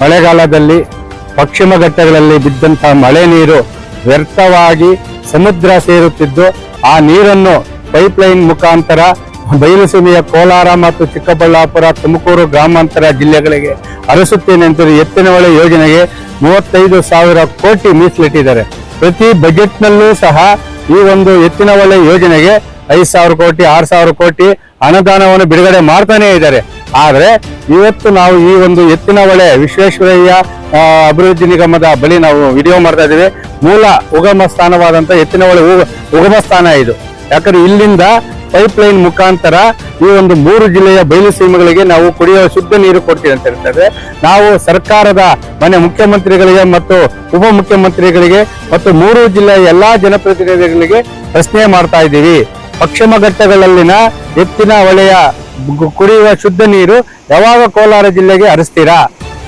ಮಳೆಗಾಲದಲ್ಲಿ ಪಶ್ಚಿಮ ಘಟ್ಟಗಳಲ್ಲಿ ಬಿದ್ದಂತಹ ಮಳೆ ನೀರು ವ್ಯರ್ಥವಾಗಿ ಸಮುದ್ರ ಸೇರುತ್ತಿದ್ದು, ಆ ನೀರನ್ನು ಪೈಪ್ ಲೈನ್ ಮುಖಾಂತರ ಬಯಲುಸೀಮೆಯ ಕೋಲಾರ ಮತ್ತು ಚಿಕ್ಕಬಳ್ಳಾಪುರ, ತುಮಕೂರು ಗ್ರಾಮಾಂತರ ಜಿಲ್ಲೆಗಳಿಗೆ ಹರಿಸುತ್ತೇನೆ ಅಂತ ಎತ್ತಿನ ಹೊಳೆ ಯೋಜನೆಗೆ ಮೂವತ್ತೈದು ಸಾವಿರ ಕೋಟಿ ಮೀಸಲಿಟ್ಟಿದ್ದಾರೆ. ಪ್ರತಿ ಬಜೆಟ್ನಲ್ಲೂ ಸಹ ಈ ಒಂದು ಎತ್ತಿನವಳೆ ಯೋಜನೆಗೆ ಐದು ಸಾವಿರ ಕೋಟಿ, ಆರು ಸಾವಿರ ಕೋಟಿ ಅನುದಾನವನ್ನು ಬಿಡುಗಡೆ ಮಾಡ್ತಾನೆ ಇದ್ದಾರೆ. ಆದರೆ ಇವತ್ತು ನಾವು ಈ ಒಂದು ಎತ್ತಿನ ಹೊಳೆ ವಿಶ್ವೇಶ್ವರಯ್ಯ ಅಭಿವೃದ್ಧಿ ನಿಗಮದ ಬಳಿ ನಾವು ವಿಡಿಯೋ ಮಾಡ್ತಾ ಇದ್ದೀವಿ. ಮೂಲ ಉಗಮ ಸ್ಥಾನವಾದಂಥ ಎತ್ತಿನ ಹೊಳೆ ಉಗ- ಉಗಮ ಸ್ಥಾನ ಇದು. ಯಾಕಂದ್ರೆ ಇಲ್ಲಿಂದ ಪೈಪ್ ಲೈನ್ ಮುಖಾಂತರ ಈ ಒಂದು ಮೂರು ಜಿಲ್ಲೆಯ ಬಯಲು ಸೀಮೆಗಳಿಗೆ ನಾವು ಕುಡಿಯುವ ಶುದ್ಧ ನೀರು ಕೊಡ್ತೀವಿ ಅಂತ ಹೇಳ್ತಾರೆ ನಾವು ಸರ್ಕಾರದ ಮನೆ ಮುಖ್ಯಮಂತ್ರಿಗಳಿಗೆ ಮತ್ತು ಉಪ ಮುಖ್ಯಮಂತ್ರಿಗಳಿಗೆ ಮತ್ತು ಮೂರು ಜಿಲ್ಲೆಯ ಎಲ್ಲಾ ಜನಪ್ರತಿನಿಧಿಗಳಿಗೆ ಪ್ರಶ್ನೆ ಮಾಡ್ತಾ ಇದ್ದೀವಿ. ಪಶ್ಚಿಮ ಘಟ್ಟಗಳಲ್ಲಿನ ಎತ್ತಿನ ಹೊಳೆಯ ಕುಡಿಯುವ ಶುದ್ಧ ನೀರು ಯಾವಾಗ ಕೋಲಾರ ಜಿಲ್ಲೆಗೆ ಹರಿಸ್ತೀರಾ?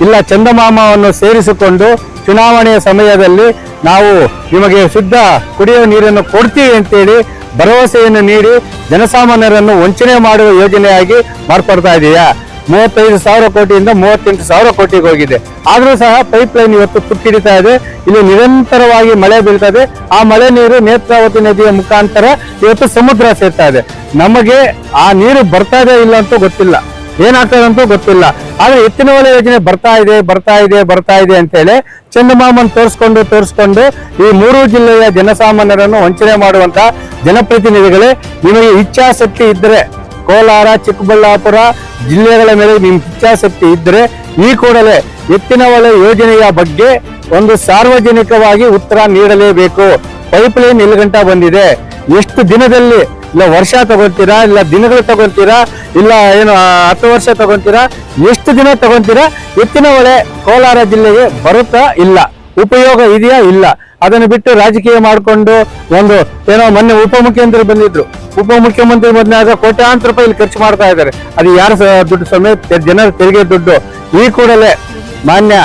ಇಲ್ಲ ಚಂದಮಾಮವನ್ನು ಸೇರಿಸಿಕೊಂಡು ಚುನಾವಣೆಯ ಸಮಯದಲ್ಲಿ ನಾವು ನಿಮಗೆ ಶುದ್ಧ ಕುಡಿಯುವ ನೀರನ್ನು ಕೊಡ್ತೀವಿ ಅಂತೇಳಿ ಭರವಸೆಯನ್ನು ನೀಡಿ ಜನಸಾಮಾನ್ಯರನ್ನು ವಂಚನೆ ಮಾಡುವ ಯೋಜನೆಯಾಗಿ ಮಾರ್ಪಡ್ತಾ ಇದೆಯಾ? ಮೂವತ್ತೈದು ಸಾವಿರ ಕೋಟಿಯಿಂದ ಮೂವತ್ತೆಂಟು ಸಾವಿರ ಕೋಟಿಗೆ ಹೋಗಿದೆ. ಆದರೂ ಸಹ ಪೈಪ್ ಲೈನ್ ಇವತ್ತು ತುಕ್ಕಿಡಿತಾ ಇದೆ. ಇಲ್ಲಿ ನಿರಂತರವಾಗಿ ಮಳೆ ಬೀಳ್ತಾ ಇದೆ ಆ ಮಳೆ ನೀರು ನೇತ್ರಾವತಿ ನದಿಯ ಮುಖಾಂತರ ಇವತ್ತು ಸಮುದ್ರ ಸೇರ್ತಾ ಇದೆ. ನಮಗೆ ಆ ನೀರು ಬರ್ತಾ ಇದೆ ಇಲ್ಲ ಅಂತೂ ಗೊತ್ತಿಲ್ಲ. ಏನಾಗ್ತದೆ ಅಂತೂ ಗೊತ್ತಿಲ್ಲ. ಆದ್ರೆ ಎತ್ತಿನ ಹೊಳೆ ಯೋಜನೆ ಬರ್ತಾ ಇದೆ ಬರ್ತಾ ಇದೆ ಬರ್ತಾ ಇದೆ ಅಂತೇಳಿ ಚಂದಮಾಮನ್ ತೋರಿಸ್ಕೊಂಡು ತೋರಿಸ್ಕೊಂಡು ಈ ಮೂರು ಜಿಲ್ಲೆಯ ಜನಸಾಮಾನ್ಯರನ್ನು ವಂಚನೆ ಮಾಡುವಂತ ಜನಪ್ರತಿನಿಧಿಗಳೇ, ನಿಮಗೆ ಇಚ್ಛಾಶಕ್ತಿ ಇದ್ರೆ ಕೋಲಾರ, ಚಿಕ್ಕಬಳ್ಳಾಪುರ ಜಿಲ್ಲೆಗಳ ಮೇಲೆ ನಿಮ್ಮ ಇಚ್ಛಾಶಕ್ತಿ ಇದ್ರೆ ಈ ಕೂಡಲೇ ಎತ್ತಿನ ಹೊಳೆ ಯೋಜನೆಯ ಬಗ್ಗೆ ಒಂದು ಸಾರ್ವಜನಿಕವಾಗಿ ಉತ್ತರ ನೀಡಲೇಬೇಕು. ಪೈಪ್ ಲೈನ್ ಎಲ್ಲಿ ಗಂಟ ಬಂದಿದೆ. ಎಷ್ಟು ದಿನದಲ್ಲಿ ಇಲ್ಲ ವರ್ಷ ತಗೊಳ್ತೀರಾ, ಇಲ್ಲ ದಿನಗಳು ತಗೊಳ್ತೀರಾ, ಇಲ್ಲ ಏನು ಹತ್ತು ವರ್ಷ ತಗೊಂತೀರಾ ಎಷ್ಟು ದಿನ ತಗೊಂತೀರಾ ಎತ್ತಿನ ಹೊಳೆ ಕೋಲಾರ ಜಿಲ್ಲೆಗೆ ಬರುತ್ತಾ ಇಲ್ಲ. ಉಪಯೋಗ ಇದೆಯಾ? ಇಲ್ಲ. ಅದನ್ನು ಬಿಟ್ಟು ರಾಜಕೀಯ ಮಾಡಿಕೊಂಡು ಒಂದು ಏನೋ ಮೊನ್ನೆ ಉಪಮುಖ್ಯಮಂತ್ರಿ ಬಂದಿದ್ರು. ಉಪಮುಖ್ಯಮಂತ್ರಿ ಬಂದಾಗ ಕೋಟ್ಯಾಂತರ ರೂಪಾಯಿ ಖರ್ಚು ಮಾಡ್ತಾ ಇದ್ದಾರೆ. ಅದು ಯಾರ ದುಡ್ಡು ಸಮೇತ ಜನರ ತೆರಿಗೆ ದುಡ್ಡು. ಈ ಕೂಡಲೇ ಮಾನ್ಯ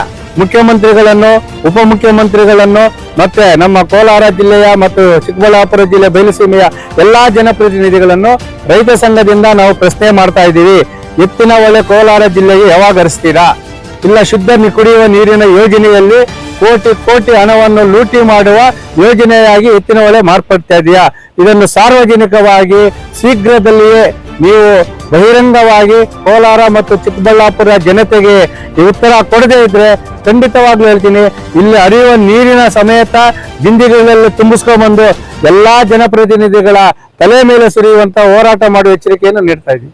ಮುಖ್ಯಮಂತ್ರಿಗಳನ್ನು, ಉಪಮುಖ್ಯಮಂತ್ರಿಗಳನ್ನು ಮತ್ತೆ ನಮ್ಮ ಕೋಲಾರ ಜಿಲ್ಲೆಯ ಮತ್ತು ಚಿಕ್ಕಬಳ್ಳಾಪುರ ಜಿಲ್ಲೆ ಬಯಲುಸೀಮೆಯ ಎಲ್ಲಾ ಜನಪ್ರತಿನಿಧಿಗಳನ್ನು ರೈತ ಸಂಘದಿಂದ ನಾವು ಪ್ರಶ್ನೆ ಮಾಡ್ತಾ ಇದ್ದೀವಿ. ಎತ್ತಿನ ಒಳ್ಳೆ ಕೋಲಾರ ಜಿಲ್ಲೆಗೆ ಯಾವಾಗ ಹರಿಸ್ತೀರಾ? ಇಲ್ಲ, ಶುದ್ಧ ಕುಡಿಯುವ ನೀರಿನ ಯೋಜನೆಯಲ್ಲಿ ಕೋಟಿ ಕೋಟಿ ಹಣವನ್ನು ಲೂಟಿ ಮಾಡುವ ಯೋಜನೆಯಾಗಿ ಎತ್ತಿನ ಹೊಳೆ ಮಾರ್ಪಡ್ತಾ ಇದೆಯಾ? ಇದನ್ನು ಸಾರ್ವಜನಿಕವಾಗಿ ಶೀಘ್ರದಲ್ಲಿಯೇ ನೀವು ಬಹಿರಂಗವಾಗಿ ಕೋಲಾರ ಮತ್ತು ಚಿಕ್ಕಬಳ್ಳಾಪುರ ಜನತೆಗೆ ಉತ್ತರ ಕೊಡದೇ ಇದ್ರೆ ಖಂಡಿತವಾಗ್ಲೂ ಹೇಳ್ತೀನಿ, ಇಲ್ಲಿ ಹರಿಯುವ ನೀರಿನ ಸಮೇತ ಜಿಂದಿಗೆಗಳಲ್ಲಿ ತುಂಬಿಸ್ಕೊಂಡ್ಬಂದು ಎಲ್ಲಾ ಜನಪ್ರತಿನಿಧಿಗಳ ತಲೆ ಮೇಲೆ ಸುರಿಯುವಂತ ಹೋರಾಟ ಮಾಡುವ ಎಚ್ಚರಿಕೆಯನ್ನು ನೀಡ್ತಾ ಇದ್ದೀವಿ